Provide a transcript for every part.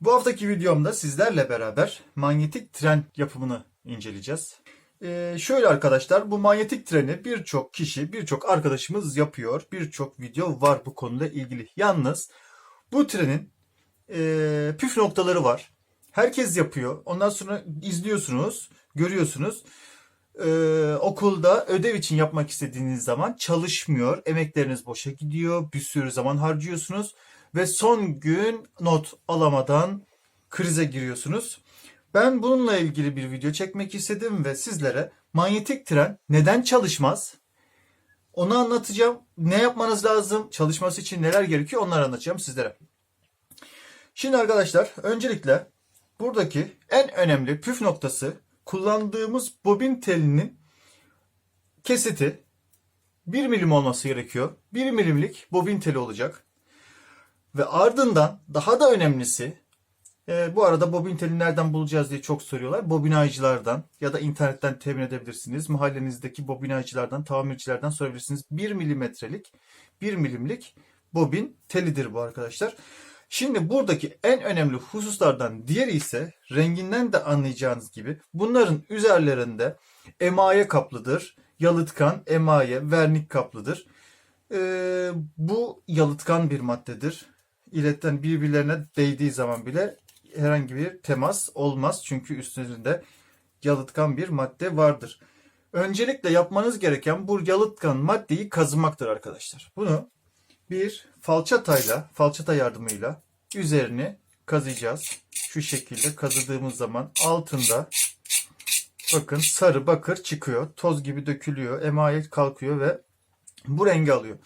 Bu haftaki videomda sizlerle beraber manyetik tren yapımını inceleyeceğiz. Ee, şöyle arkadaşlar bu manyetik treni birçok kişi, birçok arkadaşımız yapıyor. Birçok video var bu konuda ilgili. Yalnız bu trenin e, püf noktaları var. Herkes yapıyor. Ondan sonra izliyorsunuz, görüyorsunuz. Ee, okulda ödev için yapmak istediğiniz zaman çalışmıyor. Emekleriniz boşa gidiyor. Bir sürü zaman harcıyorsunuz. Ve son gün not alamadan krize giriyorsunuz. Ben bununla ilgili bir video çekmek istedim ve sizlere manyetik tren neden çalışmaz? Onu anlatacağım. Ne yapmanız lazım? Çalışması için neler gerekiyor? Onları anlatacağım sizlere. Şimdi arkadaşlar öncelikle buradaki en önemli püf noktası kullandığımız bobin telinin kesiti 1 milim olması gerekiyor. 1 milimlik bobin teli olacak. Ve ardından daha da önemlisi e, bu arada bobin teli nereden bulacağız diye çok soruyorlar. Bobinaycılardan ya da internetten temin edebilirsiniz. Mahallenizdeki bobinaycılardan, tamircilerden sorabilirsiniz. 1 milimetrelik, 1 milimlik bobin telidir bu arkadaşlar. Şimdi buradaki en önemli hususlardan diğeri ise renginden de anlayacağınız gibi bunların üzerlerinde emaye kaplıdır. Yalıtkan, emaye, vernik kaplıdır. Ee, bu yalıtkan bir maddedir. İletten birbirlerine değdiği zaman bile herhangi bir temas olmaz. Çünkü üstünde yalıtkan bir madde vardır. Öncelikle yapmanız gereken bu yalıtkan maddeyi kazımaktır arkadaşlar. Bunu bir falçatayla, falçata yardımıyla üzerini kazıyacağız. Şu şekilde kazıdığımız zaman altında bakın sarı bakır çıkıyor. Toz gibi dökülüyor. Emaye kalkıyor ve bu rengi alıyor.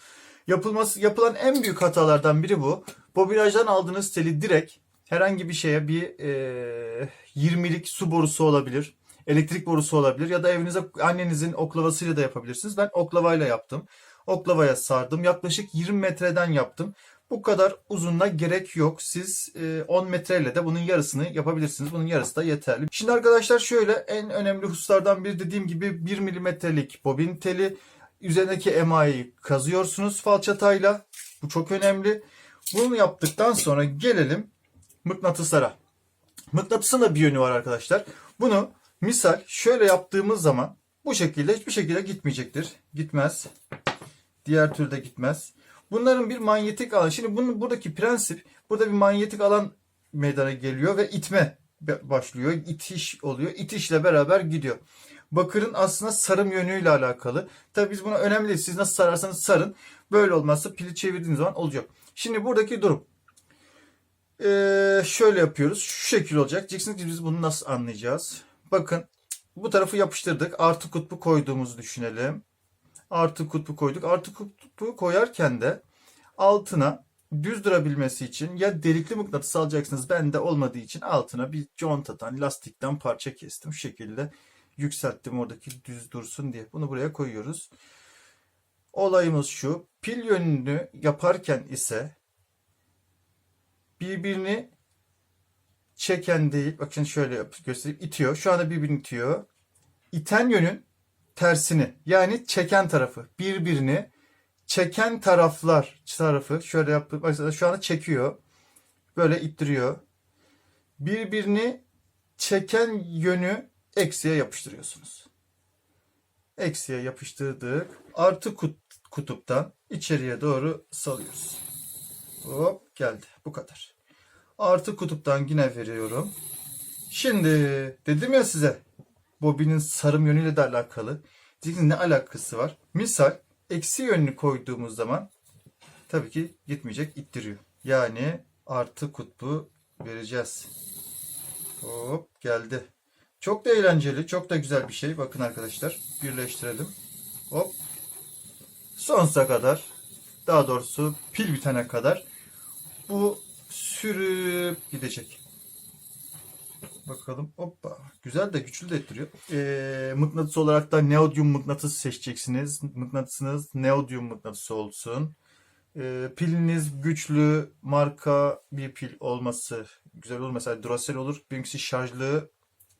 Yapılması yapılan en büyük hatalardan biri bu. Bobinajdan aldığınız teli direkt herhangi bir şeye bir e, 20'lik su borusu olabilir. Elektrik borusu olabilir ya da evinize annenizin oklavasıyla da yapabilirsiniz. Ben oklavayla yaptım. Oklavaya sardım. Yaklaşık 20 metreden yaptım. Bu kadar uzunluğa gerek yok. Siz e, 10 metreyle de bunun yarısını yapabilirsiniz. Bunun yarısı da yeterli. Şimdi arkadaşlar şöyle en önemli hususlardan biri dediğim gibi 1 milimetrelik bobin teli. Üzerindeki emayeyi kazıyorsunuz falçatayla. Bu çok önemli. Bunu yaptıktan sonra gelelim mıknatıslara. Mıknatısın da bir yönü var arkadaşlar. Bunu misal şöyle yaptığımız zaman bu şekilde hiçbir şekilde gitmeyecektir. Gitmez. Diğer türde gitmez. Bunların bir manyetik alan. Şimdi bunun buradaki prensip burada bir manyetik alan meydana geliyor ve itme başlıyor. İtiş oluyor. İtişle beraber gidiyor. Bakırın aslında sarım yönüyle alakalı. Tabi biz buna önemli değil. Siz nasıl sararsanız sarın. Böyle olmazsa pili çevirdiğiniz zaman olacak. Şimdi buradaki durum. Ee, şöyle yapıyoruz. Şu şekil olacak. Diyeceksiniz ki biz bunu nasıl anlayacağız? Bakın bu tarafı yapıştırdık. Artı kutbu koyduğumuzu düşünelim. Artı kutbu koyduk. Artı kutbu koyarken de altına düz durabilmesi için ya delikli mıknatıs alacaksınız. Bende olmadığı için altına bir contadan, lastikten parça kestim. Şu şekilde yükselttim oradaki düz dursun diye. Bunu buraya koyuyoruz. Olayımız şu. Pil yönünü yaparken ise birbirini çeken değil. Bakın şöyle yap, göstereyim. itiyor. Şu anda birbirini itiyor. İten yönün tersini yani çeken tarafı birbirini çeken taraflar tarafı şöyle yaptı. Mesela şu anda çekiyor. Böyle ittiriyor. Birbirini çeken yönü eksiye yapıştırıyorsunuz. Eksiye yapıştırdık. Artı kut, kutuptan içeriye doğru salıyoruz. Hop geldi. Bu kadar. Artı kutuptan yine veriyorum. Şimdi dedim ya size bobinin sarım yönüyle de alakalı. Diyeceksiniz ne alakası var? Misal eksi yönünü koyduğumuz zaman tabii ki gitmeyecek ittiriyor. Yani artı kutbu vereceğiz. Hop geldi. Çok da eğlenceli, çok da güzel bir şey. Bakın arkadaşlar birleştirelim. Hop. Sonsuza kadar daha doğrusu pil bitene kadar bu sürüp gidecek. Bakalım. Hoppa. Güzel de güçlü de ettiriyor. Ee, mıknatıs olarak da neodyum mıknatıs seçeceksiniz. Mıknatısınız neodyum mıknatısı olsun. Ee, piliniz güçlü marka bir pil olması güzel olur. Mesela Duracell olur. Benimkisi şarjlı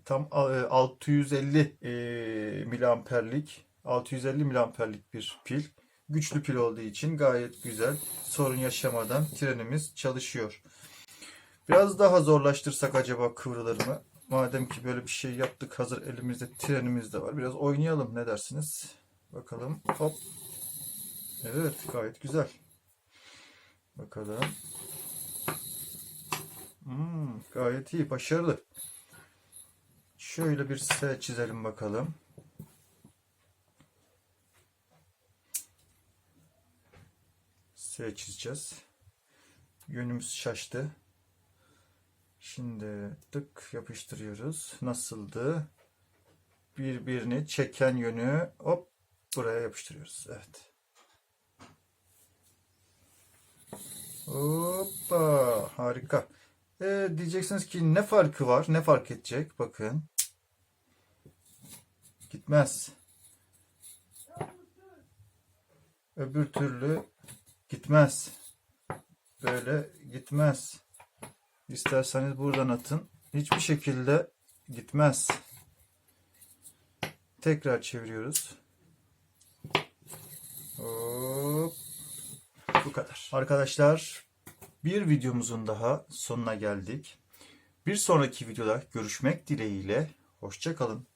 tam e, 650 e, miliamperlik 650 miliamperlik bir pil. Güçlü pil olduğu için gayet güzel. Sorun yaşamadan trenimiz çalışıyor. Biraz daha zorlaştırsak acaba kıvrılır mı? Madem ki böyle bir şey yaptık hazır elimizde trenimiz de var. Biraz oynayalım ne dersiniz? Bakalım hop. Evet gayet güzel. Bakalım. Hmm, gayet iyi başarılı. Şöyle bir S çizelim bakalım. S çizeceğiz. Yönümüz şaştı. Şimdi tık yapıştırıyoruz. Nasıldı? Birbirini çeken yönü hop buraya yapıştırıyoruz. Evet. Hoppa harika. E, diyeceksiniz ki ne farkı var? Ne fark edecek? Bakın. Gitmez. Öbür türlü gitmez. Böyle gitmez. İsterseniz buradan atın. Hiçbir şekilde gitmez. Tekrar çeviriyoruz. Hop. Bu kadar. Arkadaşlar bir videomuzun daha sonuna geldik. Bir sonraki videoda görüşmek dileğiyle. Hoşça kalın.